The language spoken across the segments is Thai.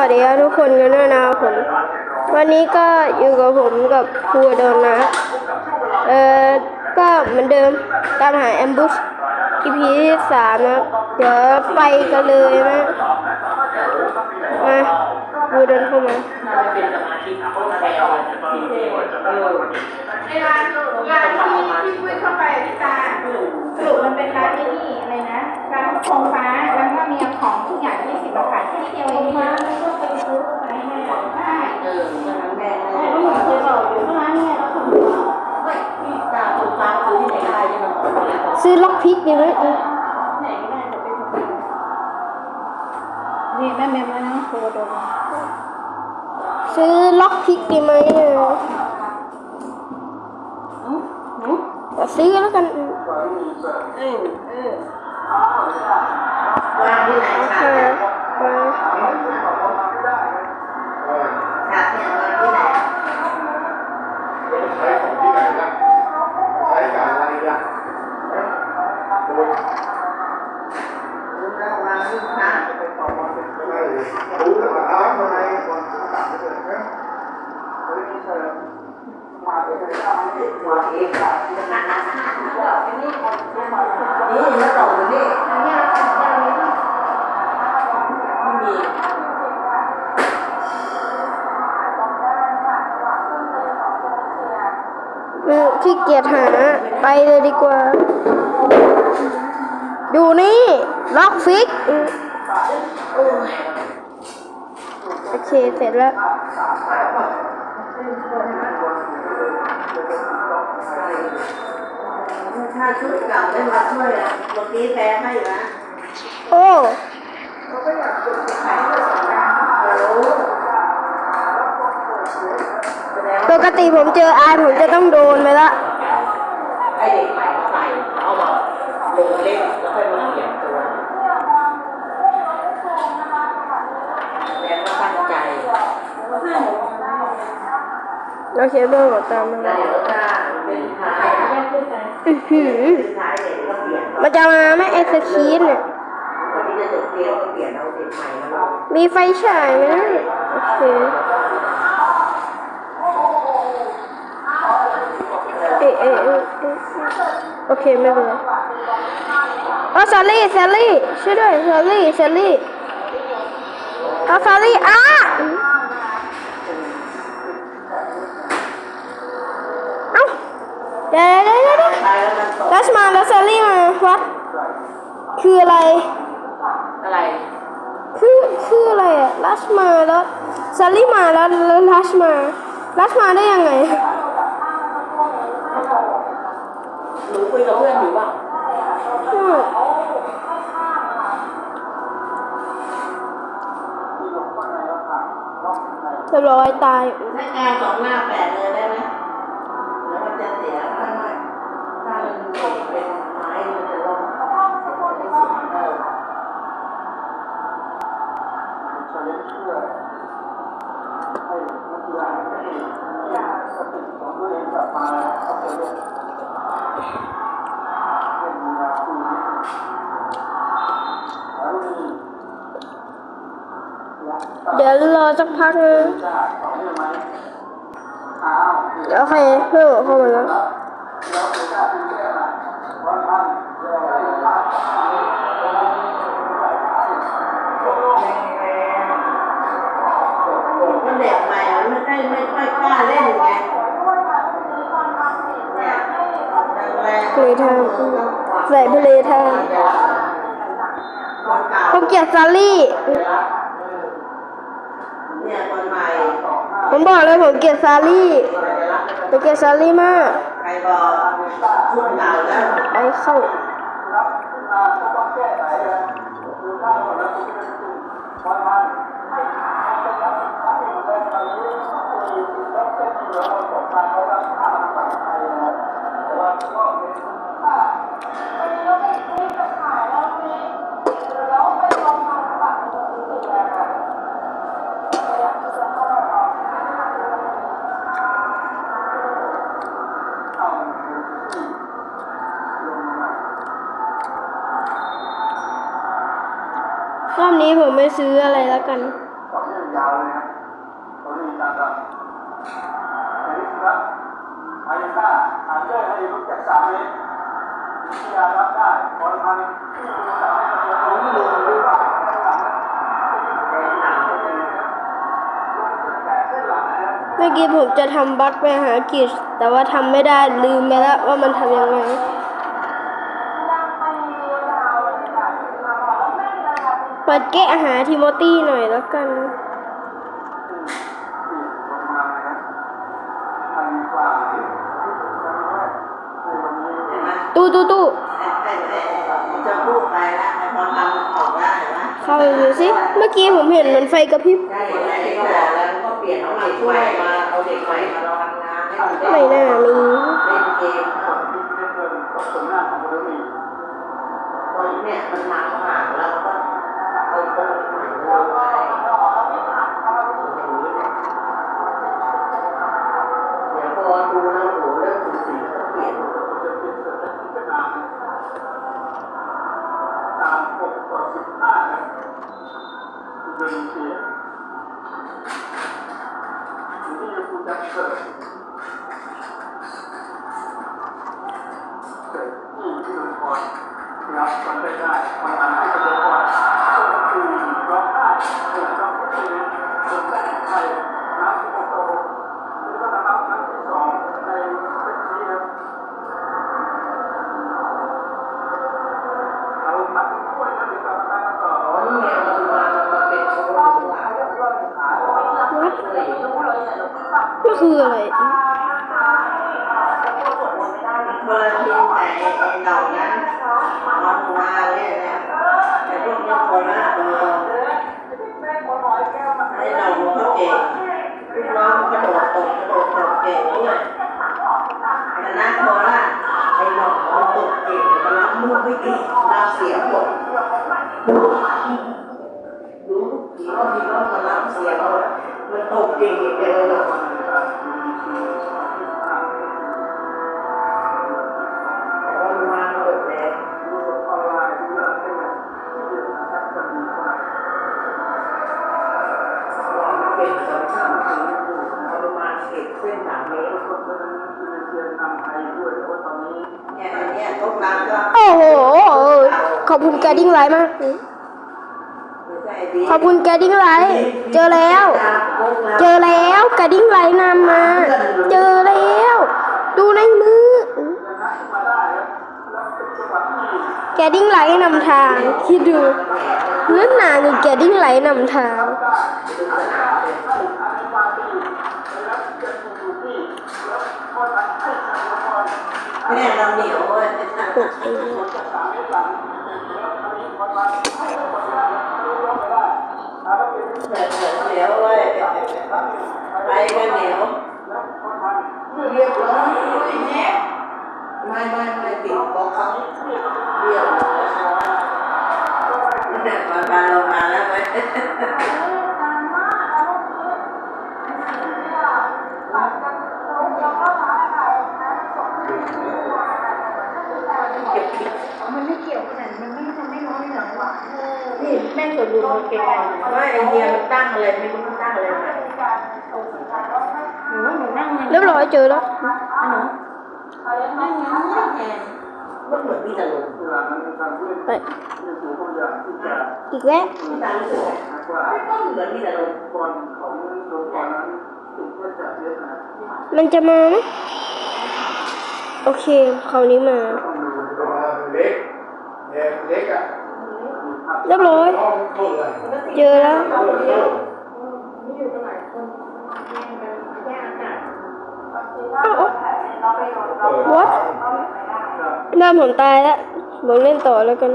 วัสดีครับทุกคนกันด้วยนะผม วันนี้ก็อยู่กับผมกับครูโดนนะ เอ่อก็เหมือนเดิมตามหาแอมบูช EP ที่สามนะ เดี๋ยวไปกันเลยนะ มาครูเดินเข้ามาเป็นสมาธิเขาแปลจริงๆเออในร้านร้านที่ที่คุยเข้าไปพี่ตาสรุปมันเป็นร้านที่นี่อะไรนะร้านคงฟ้าแล้วก็มีของทุกอย่างที่สิบบาทแค่นี้เดียวเอง ซื้อล็อกพิกดีไหมไหนก็ได้แต่เป็นคนนี่แม่เมมแล้วนะโคโดนซื้อล็อกพิกดีไหมอะแต่ซื้อแล้วกัน เออ เออวางที่ไหนโอเคค่ะมาฉากเนี่ยวางที่ไหน นี่แล้วต่อไปนี่ไม่มีอืมขี้เกียจหา ไปเลยดีกว่าอยู่นี่ ล็อกฟิกโอโอเค เสร็จแล้ว ถ้าชุดเก่าได้มาช่วยอะเมื่อกี้แพ้ให้นะโอ้ปกติผมเจออายผมจะต้องโดนไปละไอเด็กใหม่ใส่เอามาลงเล่นแล้วค่อยมาเปลี่ยนตัวแล้วก็ตั้งใจโอเคเบอร์บอกตามมาแล้วเดี๋ย อือหือมันจะมาไหม่ไอศครีมเนี่ยวันนี้จะจบเกมก็เปลี่ยมีไฟฉายไหมโอเคเอเอเอโอเคไม่เป็นไรอ๋อซารี่ซารี่ช่วยด้วยซารี่ซารี่เอาซารี่อ้า เดี๋ยวเดี๋ยวเดี๋ยวเดี๋ยวตายแล้วมันตกลัสมาแล้วซารี่มาวัดคืออะไร อะไร คือคืออะไรอะลัสมาแล้วซารี่มาแล้วแล้วลัสมาลัสมาได้ยังไงหนูคุยกับเพื่อนอยู่บ้างอืมเรียบร้อยตายถ้างานสองหน้าแปดเลยได้ไหมแล้วมันจะเสียถ้าไม่ถ้ามันเป็นไม้มันจะลงเสียไม่เสียเออ ใช้เชื่อให้นักกีฬาให้สติของตัวเองกลับมาเอาไปลงให้มีนาคุยแล้วมี เดี๋ยวรอ สักพักนะจะต่อเนื่องไหมอ้าวโอเคเพิ่มเข้ามาแล้วแล้วจะกล้าดูแค่ไหนวันพันเรื่องอะไรมันเด็กใหม่มันไม่ได้ไม่ค่อยกล้าเล่นไงเนี่ยแรงเพลทามใส่เพลทามคนเก่าผมเกลียดซารี่ เนี่ยคนใหม่ ผมบอก เลยผมเกลียดซารี่ ไปเกลียดซารี่มากใครบอกชุดเก่าแล้วไปเข้า รอบนี้ผมไม่ ซื้ออะไรแล้วกันอเนื่องยายนะครับตอนนี้ตาตาเฮลิสครับอายุก้าอ่านด้วยให้รู้จักสามเมตรวิทยารับได้บอลพันที่ดูสามเมตรของลงหรือเปล่าเดินหลังก็ดีนะครับลงจุดแปดเส้นหลังนะครับเมื่อกี้ผมจะทำบัคไปหากิจแต่ว่าทำไม่ได้ลืมไปแล้วว่ามันทำยังไงเปิดแกะหาทิโมตี้หน่อยแล้วกันลงมานะครับพันกว่าในวันนี้เห็นไหมตู้ตู้ตู้ไอ้ไอ้ไอ้จะพูดไปแล้วไอ้ความมันออกได้เห็นไหมเข้าไปดูสิ เมื่อกี้ผมเห็นมันไฟกระพริบใช่ใช่ก็บอกแล้วก็เปลี่ยนเอาเด็กใหม่มาเอาเด็กใหม่มาลองทำงานให้มันไม่น่ามีเล่นเกมคนที่ได้เกินก็สมหน้าของบริษัทตอนเนี่ยมันหนักมากแล้วก็ เก็คืออะไรคนละทีมแต่ไอ้ดอกนั้นมันมาเลยนี่ยแต่พวกนี้คนละตัวไอ้ดอกมันก็เก่งลูกน้องกระโดดตกกระโดดตกเก่งด้วยชนะโคราไอ้ดอกมันตกเก่งมันรับลูกไม่เก่งรับเสียง ขอบคุณแกดิ้งไลท์มากไม่ใช่ดีขอบคุณแกดิ้งไลท์เจอแล้ว เจอแล้วแกดิ้งไลท์นำมา เจอแล้ว ดูในมือชนะขึ้นมาได้ครับแล้วเป็นจังหวะที่แกดิ้งไลท์นำทาง คิดดูเนื้อหนานี่แกดิ้งไลท์นำทางให้อานิ ไปก็เหนียวแล้วเรียบร้อยไม่ไม่ไม่ติดบอกเขาเรียบร้อยเนี่ยมาบามาแล้วไหมมันไม่เกี่ยวขนาดมันไม่ทำให้ร้อนหลืองหวานนี่แม่สมบูมันเก่งไงว่าไอเดียมันตั้งอะไรไม่รู้มันตั้งอะไร เรียบร้อยเจอแล้วนั่งยังไม่แทนมันเหมือนพี่ตะลุงเวลานั้นการเล่นไปมีสูงตัวอย่างที่จะอีกแล้วพี่ตารู้สึกมากกว่าก็เหมือนพี่ตะลุงบอลของโดนบอลนั้นถึงแค่จะเยอะนะมันจะมาไหมโอเคคราวนี้มาต้องดูประมาณเล็กเนี่ยเล็กอะเรียบร้อยห้องเข้าเลยเจอแล้ว เข้าเลยเข้า นี่อยู่กันหลายคนแยกอากาศ อ้า วเปิดน้าผมตายแล้วผมเล่นต่อแล้วกัน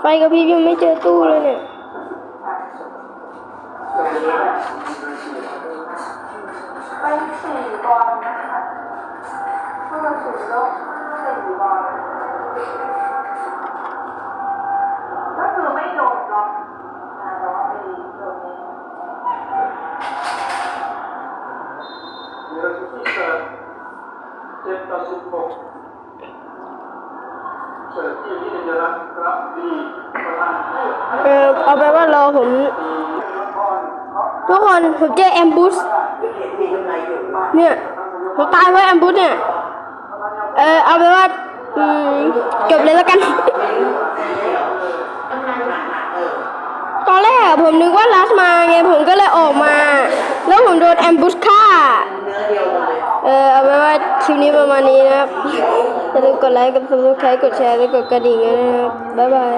ไฟกระพริบยังไม่เจอตู้เลยเนี่ยไปสี่บอลนะคะเพื่อสูงลบสี่บอลก็คือไม่โดดหรอกแต่ว่าไปโดดเอง เดี๋ยวที่เกิด เจ็ดต่อสิบหกเสิร์ฟที่นี่จะรับรับดีประธานให้เออเอาไปว่ารอผม ทุกคนผมเจอแอมบูสเนี่ยผมตายเพราะแอมบูสเนี่ย เออเอาไปว่าอืมจบเลยแล้วกัน ตอนแรกผมนึกว่าลัสมาไงผมก็เลยออกมา แล้วผมโดนแอมบูสฆ่า คลิปนี้ประมาณนี้นะครับอย่าลืมกดไลค์กดซับสไครต์กดแชร์และกดกระดิ่งนะครับบ๊ายบาย